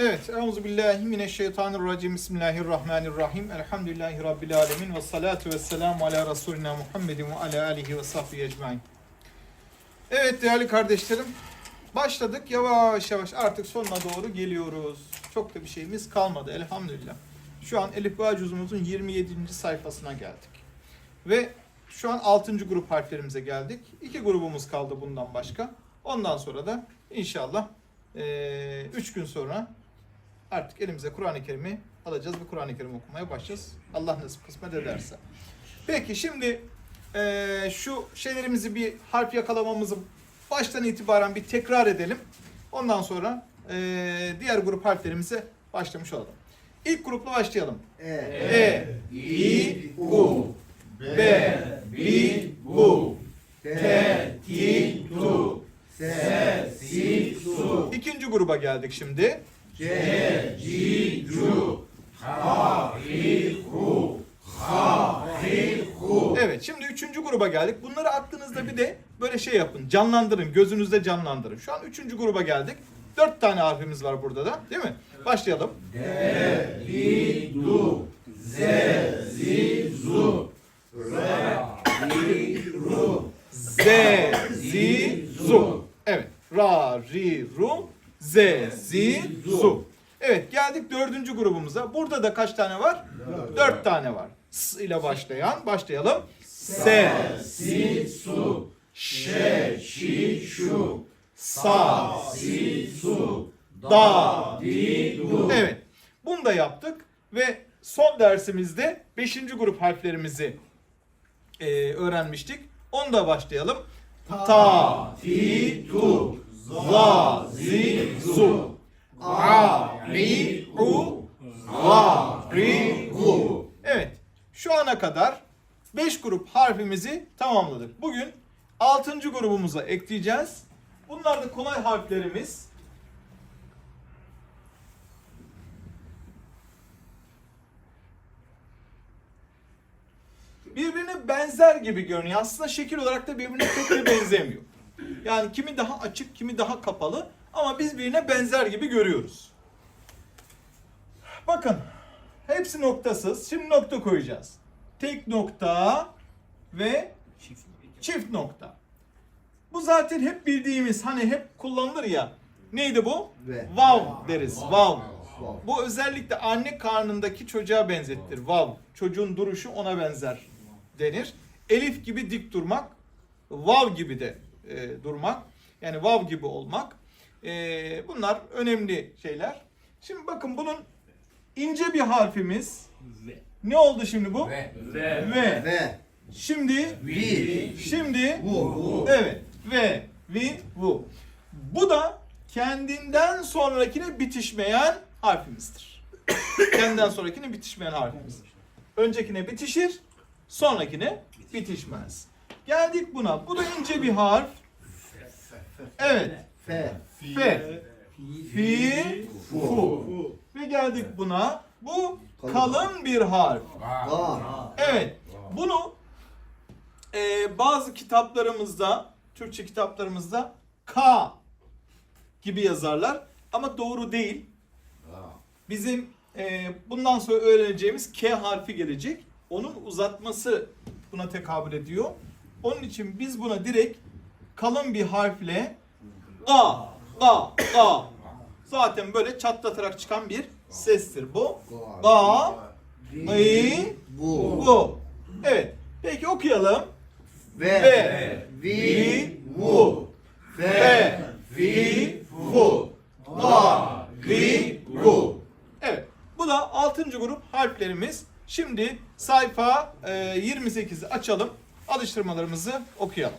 Evet, Euzu billahi mineşşeytanirracim. Bismillahirrahmanirrahim. Elhamdülillahi rabbil alamin ve salatu vesselamu ala resulina Muhammedin ve ala alihi ve sahbihi ecmaîn. Evet değerli kardeşlerim, başladık yavaş yavaş artık sonuna doğru geliyoruz. Çok da bir şeyimiz kalmadı elhamdülillah. Şu an Elif Bağ cüzümüzün 27. sayfasına geldik. Ve şu an 6. grup harflerimize geldik. İki grubumuz kaldı bundan başka. Ondan sonra da inşallah 3 gün sonra artık elimize Kur'an-ı Kerim'i alacağız ve Kur'an-ı Kerim okumaya başlayacağız. Allah nasip kısmet ederse. Peki şimdi eee, şu şeylerimizi bir harf yakalamamızı baştan itibaren bir tekrar edelim. Ondan sonra eee, diğer grup harflerimize başlamış olalım. İlk grupla başlayalım. E, E, I, U, B, B, U, T, T, Tu. S, Si, Su, İkinci gruba geldik şimdi. C, Ci, Cu, Ha, Hi, Hu, Ha, Hi, Hu. Evet şimdi üçüncü gruba geldik. Bunları aklınızda bir de böyle şey yapın. Canlandırın. Gözünüzde canlandırın. Şu an üçüncü gruba geldik. Dört tane harfimiz var burada da. Değil mi? Başlayalım. D, Li, Du, Z, Zi, Zu, Re, Li, Ru, Z, Z, Zu. Evet. Ra, Ri, Ru, Z, Z, Zu. Evet geldik dördüncü Burada da kaç tane var? Dört tane var. S ile başlayan. Başlayalım. S, Si, Su, Şe, Şi, Şu, Sa, Si, Su, Da, Di, Du. Evet. Bunu da yaptık ve son dersimizde 5. grup harflerimizi e, öğrenmiştik. Onu da başlayalım. Ta, Ti, Tu, za, zi, zu. A, ri, u, va, ri, u. Evet. Kadar 5 grup harfimizi tamamladık. Bugün 6. grubumuza ekleyeceğiz. Bunlar da kolay harflerimiz. birbirine benzer gibi görünüyor. Aslında şekil olarak da birbirine pek de benzemiyor. Yani kimi daha açık, kimi daha kapalı ama biz birbirine benzer gibi görüyoruz. Bakın, hepsi noktasız. Şimdi nokta koyacağız. Tek nokta ve çift nokta. Bu zaten hep bildiğimiz, hani hep kullanılır ya. Neydi bu? Ve. Vav deriz. Vav. Bu özellikle anne karnındaki çocuğa benzettir. Vav. Çocuğun duruşu ona benzer denir. Elif gibi dik durmak, vav gibi de e, durmak. Yani vav gibi olmak. E, bunlar önemli şeyler. Şimdi bakın bunun ince bir harfimiz. Ne oldu şimdi bu? Ve. Ve. Ve. Şimdi Vi. Şimdi Vu. evet ve vi vu. Bu da kendinden sonrakine bitişmeyen harfimizdir. kendinden sonrakine bitişmeyen harfimiz. Öncekine bitişir, sonrakine bitişmez. Geldik buna. Bu da ince bir harf. Evet. Fe. Fe. Fi. Fu. Ve geldik buna. Bu kalın bir harf. Evet. Bunu e, bazı kitaplarımızda, Türkçe kitaplarımızda K gibi yazarlar. Ama doğru değil. Bizim e, bundan sonra öğreneceğimiz K harfi gelecek. Onun uzatması buna tekabül ediyor. Onun için biz buna direkt kalın bir harfle A, A, A. Zaten böyle çatlatarak çıkan bir sestir bu. Ga, Gı, Bu. bu. Evet. Peki okuyalım. Ve. Ve. Vi. Vu. Fe. Fe. Fi. Fu. Da. Gri. Gu. Evet. Bu da 6. grup harflerimiz. Şimdi sayfa e, 28'i açalım. Alıştırmalarımızı okuyalım.